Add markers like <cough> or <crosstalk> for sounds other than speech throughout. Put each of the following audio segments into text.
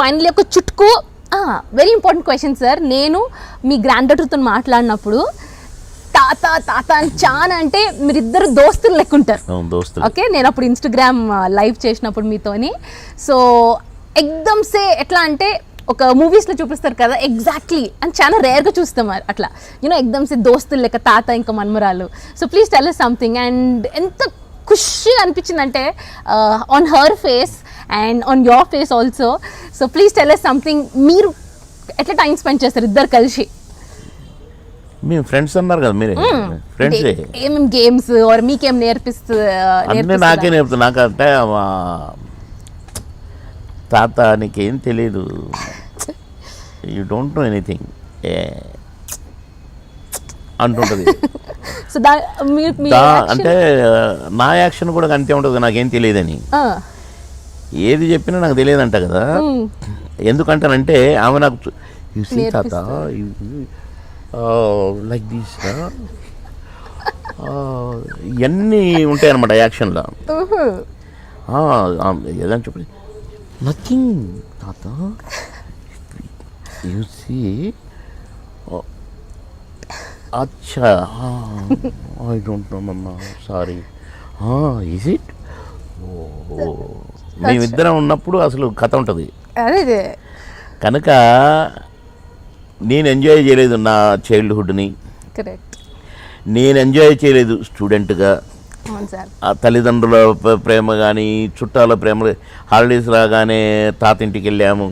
Finally ఒక చుట్కు very important question sir నేను మీ గ్రాండ్ డాటర్తో మాట్లాడినప్పుడు తాత తాత అని చాలా అంటే మీరిద్దరు దోస్తులు లెక్కుంటారు. అవును దోస్తులు. ఓకే నేను అప్పుడు ఇన్స్టాగ్రామ్ లైవ్ చేసినప్పుడు మీతోని. సో ఎగ్దమ్ సే ఎట్లా అంటే ఒక మూవీస్లో చూపిస్తారు కదా ఎగ్జాక్ట్లీ అని చాలా రేర్గా చూస్తాం అట్లా. యూనో ఎగ్దమ్ సే దోస్తులు లెక్క తాత ఇంకా మన్మరాలు. So please tell something and ఎంత ఖుషిగా అనిపించిందంటే on her face and on your face also so please tell something మీరు ఎట్లా టైం స్పెండ్ చేస్తారు ఇద్దరు కలిసి? మేము ఫ్రెండ్స్ అన్నారు కదా మీరే. ఫ్రెండ్సే ఏమేమి గేమ్స్ ఆర్ మీకేం నేర్పిస్తూ అన్నీ నాకే? నేర్పుతా నాకంటే మా తాత నీకేం తెలియదు యూ డోంట్ నో ఎనీథింగ్ అంటుంటుంది. అంటే నా యాక్షన్ కూడా అంతే ఉంటుంది. నాకేం తెలియదని ఏది చెప్పినా నాకు తెలియదంట కదా. ఎందుకంటానంటే ఆమె నాకు చు- "You see తాత. లైక్ దీస్ ఇవన్నీ ఉంటాయి అనమాట యాక్షన్లో. ఏదని చెప్పి. నథింగ్ తాత. యూ సీ అచ్చా I don't know mama sorry is it మేమిద్దరం ఉన్నప్పుడు అసలు కథ ఉంటుంది. అదే కనుక నేను ఎంజాయ్ చేయలేదు నా చైల్డ్హుడ్ని కరెక్ట్ నేను ఎంజాయ్ చేయలేదు స్టూడెంట్గా తల్లిదండ్రుల ప్రేమ కానీ చుట్టాల ప్రేమ హాలిడేస్ రాగానే తాత ఇంటికి వెళ్ళాము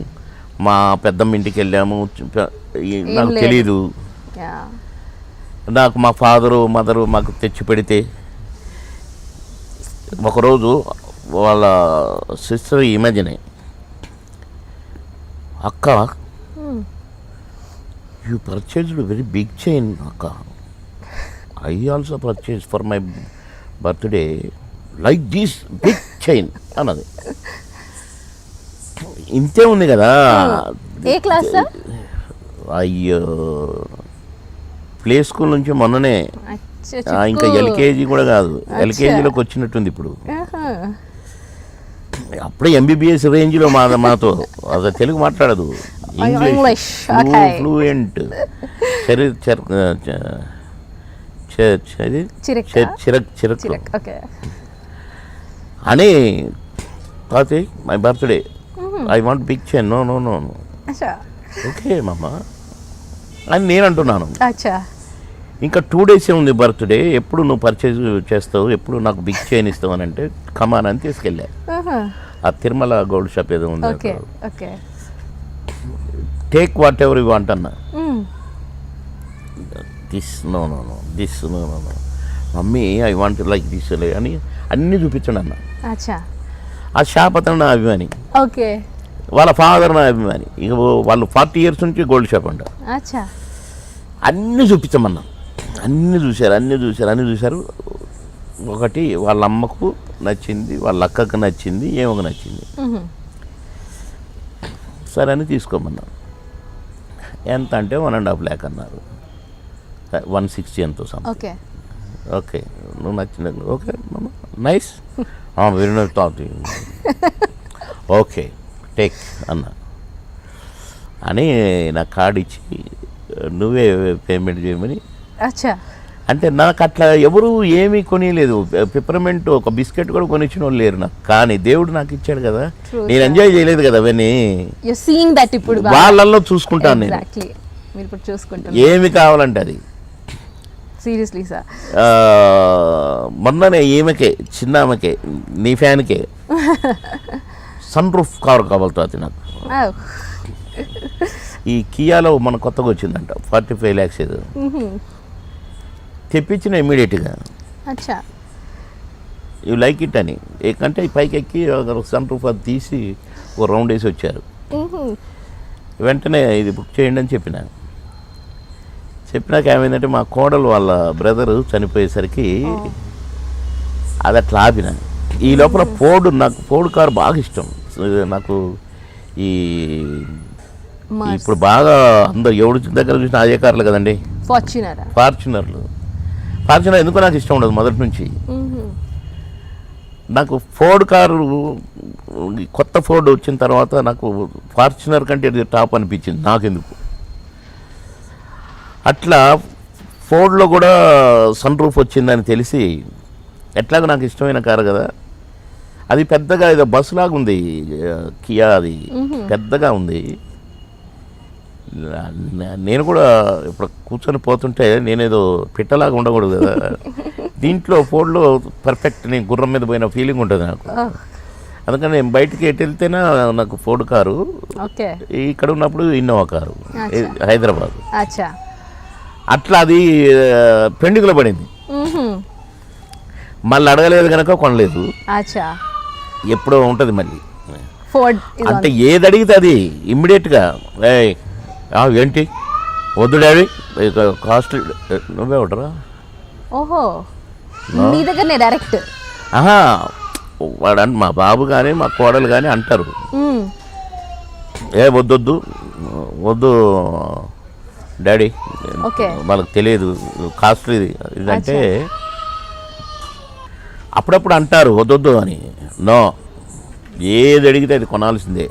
మా పెద్దమ్మ ఇంటికి వెళ్ళాము నాకు లేదు. తెలీదు. నాకు మా ఫాదరు మదరు మాకు తెచ్చి పెడితే ఒకరోజు వాళ్ళ సిస్టర్ ఇమాజినే అక్క you purchased very big chain అక్క. I also purchase for my birthday like this big chain అన్నది. ఇంతే ఉంది కదా. ఏ క్లాస్ అయ్యో. ప్లే స్కూల్ నుంచి మొన్ననే. ఇంకా ఎల్కేజీ కూడా కాదు. ఎల్కేజీలోకి వచ్చినట్టుంది ఇప్పుడు. అప్పుడే ఎంబీబీఎస్ రేంజ్లో మా మాతో అసలు తెలుగు మాట్లాడదు. okay. ఫ్లూయెంట్ చరి చిరక? చిరక్. అని తాతి my birthday I want big no no no no okay mama అని నేను అంటున్నాను ఇంకా టూ డేసే ఉంది బర్త్డే ఎప్పుడు నువ్వు పర్చేజ్ చేస్తావు? ఎప్పుడు నాకు బిగ్ చైన్ ఇస్తావు అని అంటే కమాన్ అని తీసుకెళ్ళా. ఆ తిరుమల గోల్డ్ షాప్ ఏదో ఉంది take whatever you want అన్న. This no no no this no no no mummy I want like this అని అన్నీ చూపించండి అన్న. ఆ షాప్ అతను నా అభిమాని. ఓకే. వాళ్ళ ఫాదర్ నా అభిమాని. ఇక వాళ్ళు ఫార్టీ ఇయర్స్ నుంచి గోల్డ్ షాప్ అంట. అచ్చా. అన్నీ చూపించమన్నా. అన్నీ చూశారు అన్నీ చూశారు అన్నీ చూశారు. ఒకటి వాళ్ళ అమ్మకు నచ్చింది వాళ్ళ అక్కకు నచ్చింది ఏమో నచ్చింది. సరే అని తీసుకోమన్నా. ఎంత అంటే వన్ అండ్ హాఫ్ ల్యాక్ అన్నారు. వన్ సిక్స్టీ ఎంతో ఓకే. ఓకే నువ్వు నచ్చిన okay nice. Very nice thought okay take అన్న. అని నా కార్డు ఇచ్చి నువ్వే పేమెంట్ చేయమని అచ్చా. అంటే నాకు అట్లా ఎవరు ఏమీ కొనియలేదు. పిప్పర్మెంట్ ఒక బిస్కెట్ కూడా కొనిచ్చిన వాళ్ళు లేరు నాకు. కానీ దేవుడు నాకు ఇచ్చాడు కదా. నేను ఎంజాయ్ చేయలేదు కదా అవన్నీ. ఇప్పుడు వాళ్ళల్లో చూసుకుంటాను నేను. ఏమి కావాలంటే అది. సీరియస్లీ సార్ మొన్ననే ఈమెకే చిన్న ఆమెకే నీ ఫ్యాన్కే. <laughs> సన్ రూఫ్ కవర్ కావాలి నాకు. ఈ కియాలో మన కొత్తగా వచ్చిందంట ఫార్టీ ఫైవ్ ల్యాక్స్ ఏదో. తెప్పించిన ఇమ్మీడియట్గా. అచ్చా. యూ లైక్ ఇట్ అని. ఏకంటే పైకి ఎక్కి సన్ రూఫ్ అది తీసి ఓ రౌండ్ వేసి వచ్చారు. వెంటనే ఇది బుక్ చేయండి అని చెప్పిన. చెప్పినాక ఏమైందంటే మా కోడలు వాళ్ళ బ్రదరు చనిపోయేసరికి అది అట్లా ఆపిన. ఈ లోపల ఫోర్డ్ నాకు ఫోర్డ్ కార్ బాగా ఇష్టం. నాకు ఈ ఇప్పుడు బాగా అందరు ఎవడు దగ్గర చూసిన అదే కార్లు కదండి? ఫార్చునరా. ఫార్చునర్లు. ఫార్చునర్ ఎందుకో నాకు ఇష్టం ఉండదు మొదటి నుంచి? నాకు ఫోర్డ్ కారు కొత్త ఫోర్డ్ వచ్చిన తర్వాత నాకు ఫార్చునర్ కంటే ఇది టాప్ అనిపించింది నాకెందుకు? అట్లా ఫోర్డ్లో కూడా సన్ రూఫ్ వచ్చిందని తెలిసి ఎట్లాగో నాకు ఇష్టమైన కారు కదా. అది పెద్దగా ఏదో బస్సు లాగా ఉంది కియా అది. పెద్దగా ఉంది. నేను కూడా ఇప్పుడు కూర్చొని పోతుంటే నేనేదో పిట్టలాగా ఉండకూడదు కదా. <laughs> దీంట్లో ఫోర్డ్లో పర్ఫెక్ట్ నేను గుర్రం మీద పోయిన ఫీలింగ్ ఉంటుంది నాకు. అందుకని నేను బయటికి ఎటు వెళ్తేనా నాకు ఫోర్డ్ కారు ఇక్కడ ఉన్నప్పుడు ఇన్నోవా కారు హైదరాబాద్. అట్లా అది పెండుగులో పడింది. మళ్ళీ అడగలేదు కనుక కొనలేదు. ఎప్పుడో ఉంటుంది మళ్ళీ. అంటే ఏది అడిగితే అది ఇమ్మీడియట్గా ఏంటి వద్దు డాడీ కాస్ట్ నువ్వే ఒకటరా ఓహో మీ దగ్గరనే డైరెక్ట్. ఆహా వాడు మా బాబు కానీ మా కోడలు కానీ అంటారు. ఏ వద్దొద్దు వద్దు డాడీ. ఓకే. వాళ్ళకి తెలియదు కాస్ట్లీది ఇదంటే అప్పుడప్పుడు అంటారు వద్దొద్దు అని. నో. ఏది అడిగితే అది కొనాల్సిందే.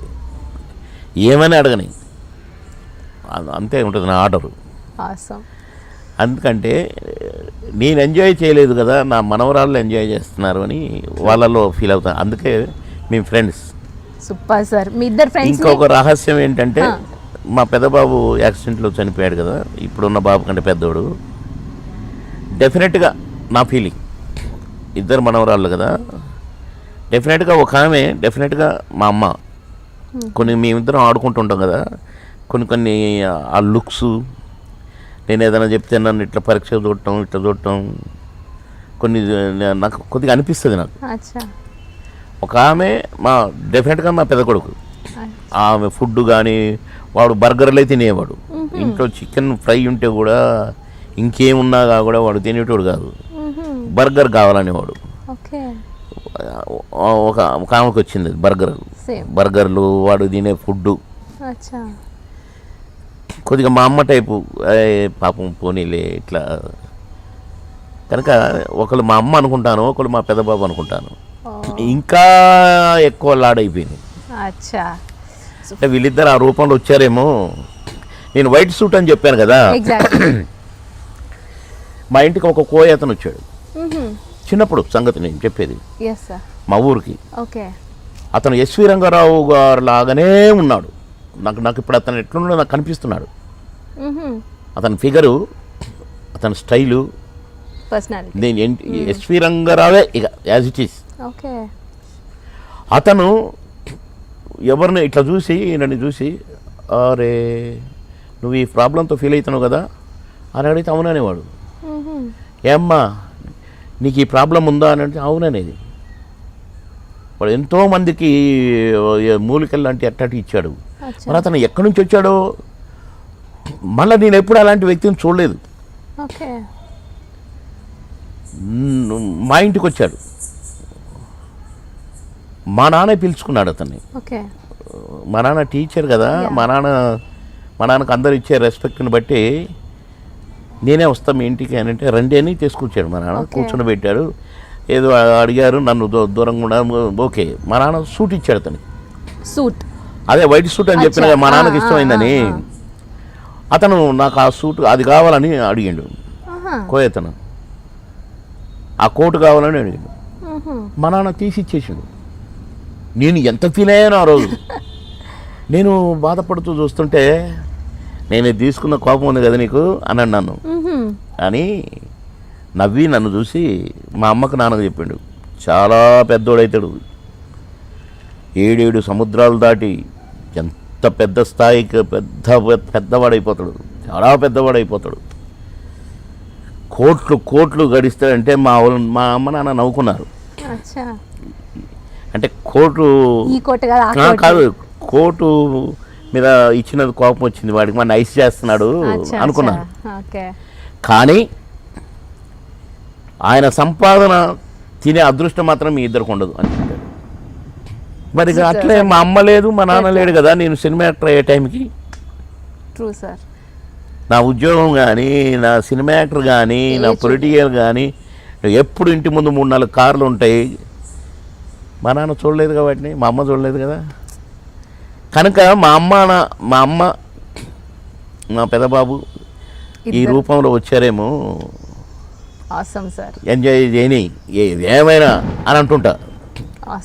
ఏమని అడగని? అంతే ఉంటుంది నా ఆర్డరు. అందుకంటే నేను ఎంజాయ్ చేయలేదు కదా నా మనవరాళ్ళు ఎంజాయ్ చేస్తున్నారు అని వాళ్ళలో ఫీల్ అవుతాను అందుకే మేము ఫ్రెండ్స్ సూపర్ సార్ మీ ఇద్దరు ఫ్రెండ్స్ ఇంకొక రహస్యం ఏంటంటే. మా పెద్ద బాబు యాక్సిడెంట్లో చనిపోయాడు కదా ఇప్పుడున్న బాబు కంటే పెద్దోడు. డెఫినెట్గా నా ఫీలింగ్ ఇద్దరు మనవరాళ్ళు కదా. డెఫినెట్గా ఒక ఆమె డెఫినెట్గా మా అమ్మ. కొన్ని మేమిద్దరం ఆడుకుంటుంటాం కదా కొన్ని కొన్ని ఆ లుక్స్ నేను ఏదైనా చెప్తే నన్ను ఇట్లా పరీక్ష చూడటం ఇట్లా చూడటం కొన్ని నాకు కొద్దిగా అనిపిస్తుంది నాకు. ఒక ఆమె మా డెఫినెట్గా మా పెద్ద కొడుకు. ఆమె ఫుడ్ కానీ వాడు బర్గర్లే తినేవాడు. ఇంట్లో చికెన్ ఫ్రై ఉంటే కూడా ఇంకేమున్నా కూడా వాడు తినేటోడు కాదు. బర్గర్ కావాలనేవాడు. ఒక ఒక ఆమెకు వచ్చింది బర్గర్. బర్గర్లు వాడు తినే ఫుడ్ కొద్దిగా మా అమ్మ టైపు "ఏయ్, పాపం పోనీలే ఇట్లా. కనుక ఒకళ్ళు మా అమ్మ అనుకుంటాను ఒకళ్ళు మా పెద్ద బాబు అనుకుంటాను. ఇంకా ఎక్కువ లాడైపోయింది అంటే వీళ్ళిద్దరు ఆ రూపంలో వచ్చారేమో. నేను వైట్ సూట్ అని చెప్పాను కదా. <coughs> మా ఇంటికి ఒక కోయ అతను వచ్చాడు చిన్నప్పుడు సంగతి నేను చెప్పేది. మా ఊరికి. ఓకే. అతను ఎస్వి రంగారావు గారు లాగానే ఉన్నాడు. నాకు నాకు ఇప్పుడు అతను ఎట్లున్నాడో నాకు కనిపిస్తున్నాడు. అతని ఫిగరు అతని స్టైలు నేను ఎస్వి రంగారావే ఇక యాజ్ ఇట్ ఈస్ ఓకే. అతను ఎవరిని ఇట్లా చూసి నన్ను చూసి అరే నువ్వు ఈ ప్రాబ్లంతో ఫీల్ అవుతున్నావు కదా? అని అడిగితే అవుననేవాడు ఏమ్మా నీకు ఈ ప్రాబ్లం ఉందా? అని అంటే అవుననేది వాడు ఎంతో మందికి మూలికలు లాంటి అట్టటి ఇచ్చాడు. మరి అతను ఎక్కడి నుంచి వచ్చాడో మళ్ళీ నేను ఎప్పుడు అలాంటి వ్యక్తిని చూడలేదు. మా ఇంటికి వచ్చాడు మా నాన్న పిలుచుకున్నాడు అతన్ని. ఓకే. మా నాన్న టీచర్ కదా. మా నాన్న మా నాన్నకు అందరు ఇచ్చే రెస్పెక్ట్ని బట్టి నేనే వస్తా మీ ఇంటికి అని అంటే రండి అని తీసుకొచ్చాడు మా నాన్న. కూర్చొని పెట్టాడు ఏదో అడిగారు నన్ను దూరంగా ఉండ ఓకే. మా నాన్న సూట్ ఇచ్చాడు అతనికి. సూట్. అదే వైట్ సూట్ అని చెప్పిన. మా నాన్నకి ఇష్టమైందని. అతను నాకు ఆ సూట్ అది కావాలని అడిగాడు. కోయతను. ఆ కోటు కావాలని అడిగాడు. మా నాన్న తీసి ఇచ్చేసాడు. నేను ఎంత ఫీల్ అయ్యానో ఆ రోజు. <laughs> నేను బాధపడుతూ చూస్తుంటే నేను తీసుకున్న కోపం ఉంది కదా నీకు? అని అన్నాను. అని నవ్వి నన్ను చూసి మా అమ్మకు నాన్నకు చెప్పిండు. చాలా పెద్దోడైతాడు. ఏడేడు సముద్రాలు దాటి ఎంత పెద్ద స్థాయికి పెద్ద పెద్దవాడైపోతాడు. చాలా పెద్దవాడైపోతాడు. కోట్లు కోట్లు గడిస్తాడంటే మా మా అమ్మ నాన్న నవ్వుకున్నారు. అంటే కోటు కాదు కోట. మీద ఇచ్చినది కోపం వచ్చింది. వాడికి మన ఐస్ చేస్తున్నాడు అనుకున్నాను కానీ ఆయన సంపాదన తినే అదృష్టం మాత్రం మీ ఇద్దరికి ఉండదు అని. మరి అట్లే మా అమ్మ లేదు మా నాన్న లేడు కదా నేను సినిమా యాక్టర్ అయ్యే టైంకి. ట్రూ సార్ నా ఉద్యోగం కానీ నా సినిమా యాక్టర్ కానీ నా పొలిటికల్ కానీ ఎప్పుడు ఇంటి ముందు మూడు నాలుగు కార్లు ఉంటాయి. మా నాన్న చూడలేదు కాబట్టి మా అమ్మ చూడలేదు కదా. కనుక మా అమ్మ నా మా అమ్మ మా పెదబాబు ఈ రూపంలో వచ్చారేమో. ఎంజాయ్ చేయని ఏమైనా అని అంటుంటా.